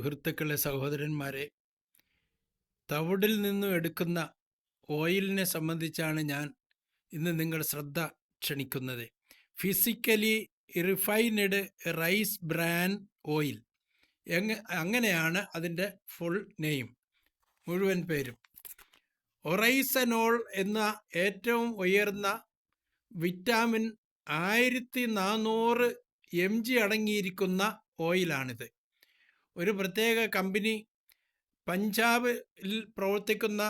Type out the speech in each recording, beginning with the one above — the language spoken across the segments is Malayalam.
സുഹൃത്തുക്കളെ സഹോദരന്മാരെ തവിടിൽ നിന്നും എടുക്കുന്ന ഓയിലിനെ സംബന്ധിച്ചാണ് ഞാൻ ഇന്ന് നിങ്ങൾ ശ്രദ്ധ ക്ഷണിക്കുന്നത്. Physically refined rice bran oil. എങ്ങ അങ്ങനെയാണ് അതിന്റെ ഫുൾ നെയിം മുഴുവൻ പേരും. ഒറൈസനോൾ എന്ന ഏറ്റവും ഉയർന്ന വിറ്റാമിൻ ആയിരത്തി നാനൂറ് എം ജി അടങ്ങിയിരിക്കുന്ന ഓയിലാണിത്. ഒരു പ്രത്യേക കമ്പനി പഞ്ചാബിൽ പ്രവർത്തിക്കുന്ന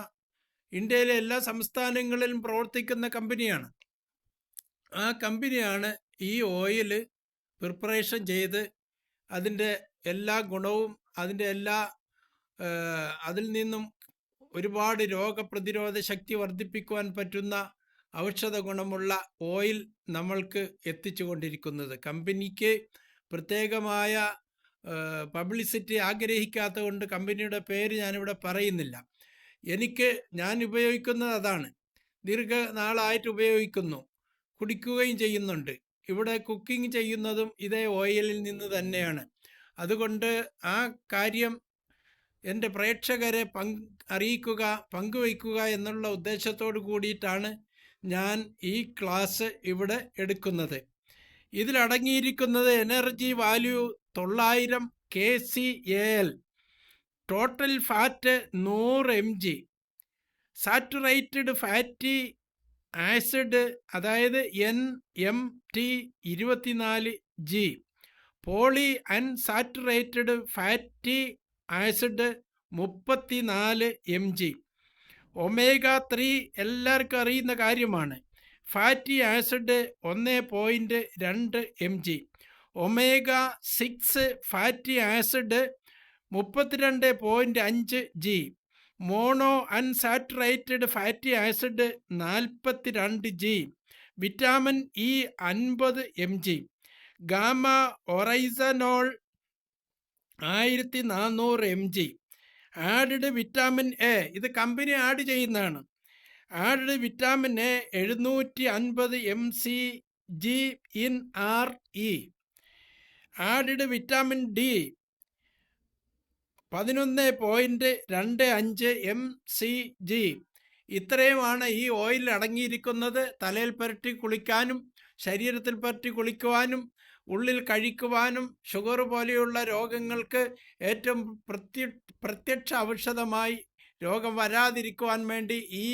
ഇന്ത്യയിലെ എല്ലാ സംസ്ഥാനങ്ങളിലും പ്രവർത്തിക്കുന്ന കമ്പനിയാണ്. ആ കമ്പനിയാണ് ഈ ഓയിൽ പ്രിപ്പറേഷൻ ചെയ്ത് അതിന്റെ എല്ലാ ഗുണവും അതിന്റെ എല്ലാ അതിൽ നിന്നും ഒരുപാട് രോഗപ്രതിരോധ ശക്തി വർദ്ധിപ്പിക്കുവാൻ പറ്റുന്ന ഔഷധ ഗുണമുള്ള ഓയിൽ നമ്മൾക്ക് എത്തിച്ചു കൊണ്ടിരിക്കുന്നത് കമ്പനിക്ക് പ്രത്യേകമായ പബ്ലിസിറ്റി ആഗ്രഹിക്കാത്ത കൊണ്ട് കമ്പനിയുടെ പേര് ഞാനിവിടെ പറയുന്നില്ല. എനിക്ക് ഞാൻ ഉപയോഗിക്കുന്നത് അതാണ്. ദീർഘനാളായിട്ട് ഉപയോഗിക്കുന്നു. കുടിക്കുകയും ചെയ്യുന്നുണ്ട്. ഇവിടെ കുക്കിംഗ് ചെയ്യുന്നതും ഇതേ ഓയിലിൽ നിന്ന് തന്നെയാണ്. അതുകൊണ്ട് ആ കാര്യം എന്റെ പ്രേക്ഷകരെ പങ്ക് അറിയിക്കുക പങ്കുവയ്ക്കുക എന്നുള്ള ഉദ്ദേശത്തോട് കൂടിയിട്ടാണ് ഞാൻ ഈ ക്ലാസ് ഇവിടെ എടുക്കുന്നത്. ഇതിലടങ്ങിയിരിക്കുന്നത് എനർജി വാല്യൂ തൊള്ളായിരം K C L. Total fat നൂറ് M G. Saturated fatty acid അതായത് എൻ എം ടി ഇരുപത്തിനാല് G. Poly unsaturated fatty acid മുപ്പത്തിനാല് എം ജി. ഒമേഗ ത്രീ എല്ലാവർക്കും അറിയുന്ന കാര്യമാണ്. ഫാറ്റി ആസിഡ് ഒന്ന് പോയിന്റ് രണ്ട് M G. Omega six fatty acid മുപ്പത്തിരണ്ട് പോയിന്റ് അഞ്ച് G. Mono unsaturated fatty acid നാൽപ്പത്തി രണ്ട് ജി. വിറ്റാമിൻ ഇ അൻപത് എം ജി. ഗാമ ഒറൈസനോൾ ആയിരത്തി നാനൂറ് M G. Added vitamin A ഇത് കമ്പനി ആഡ് ചെയ്യുന്നതാണ്. ആഡഡ് വിറ്റാമിൻ എ എഴുന്നൂറ്റി അൻപത് M C G in R E. Added vitamin D. പതിനൊന്ന് പോയിന്റ് രണ്ട് അഞ്ച് എം സി ജി. ഇത്രയുമാണ് ഈ ഓയിൽ അടങ്ങിയിരിക്കുന്നത്. തലയിൽ പുരട്ടി കുളിക്കാനും ശരീരത്തിൽ പുരട്ടി കുളിക്കുവാനും ഉള്ളിൽ കഴിക്കുവാനും ഷുഗർ പോലെയുള്ള രോഗങ്ങൾക്ക് ഏറ്റവും പ്രത്യ പ്രത്യക്ഷ ഔഷധമായി രോഗം വരാതിരിക്കുവാൻ വേണ്ടി ഈ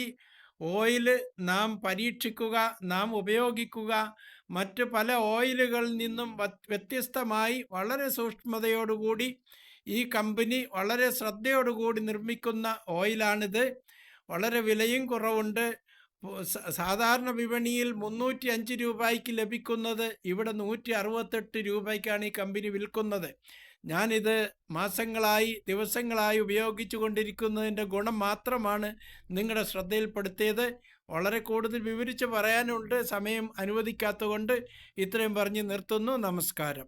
ഓയിൽ നാം പരീക്ഷിക്കുക നാം ഉപയോഗിക്കുക. മറ്റ് പല ഓയിലുകളിൽ നിന്നും വ്യത്യസ്തമായി വളരെ സൂക്ഷ്മതയോടുകൂടി ഈ കമ്പനി വളരെ ശ്രദ്ധയോടുകൂടി നിർമ്മിക്കുന്ന ഓയിലാണിത് വളരെ വിലയും കുറവുണ്ട്. സാധാരണ വിപണിയിൽ മുന്നൂറ്റി അഞ്ച് രൂപയ്ക്ക് ലഭിക്കുന്നത് ഇവിടെ നൂറ്റി അറുപത്തെട്ട് രൂപയ്ക്കാണ് ഈ കമ്പനി വിൽക്കുന്നത്. ഞാനിത് മാസങ്ങളായി ദിവസങ്ങളായി ഉപയോഗിച്ചു കൊണ്ടിരിക്കുന്നതിന്റെ ഗുണം മാത്രമാണ് നിങ്ങളുടെ ശ്രദ്ധയിൽപ്പെടുത്തിയത്. വളരെ കൂടുതൽ വിവരിച്ച് പറയാനുണ്ട് സമയം അനുവദിക്കാത്തതുകൊണ്ട് ഇത്രയും പറഞ്ഞ് നിർത്തുന്നു. നമസ്കാരം.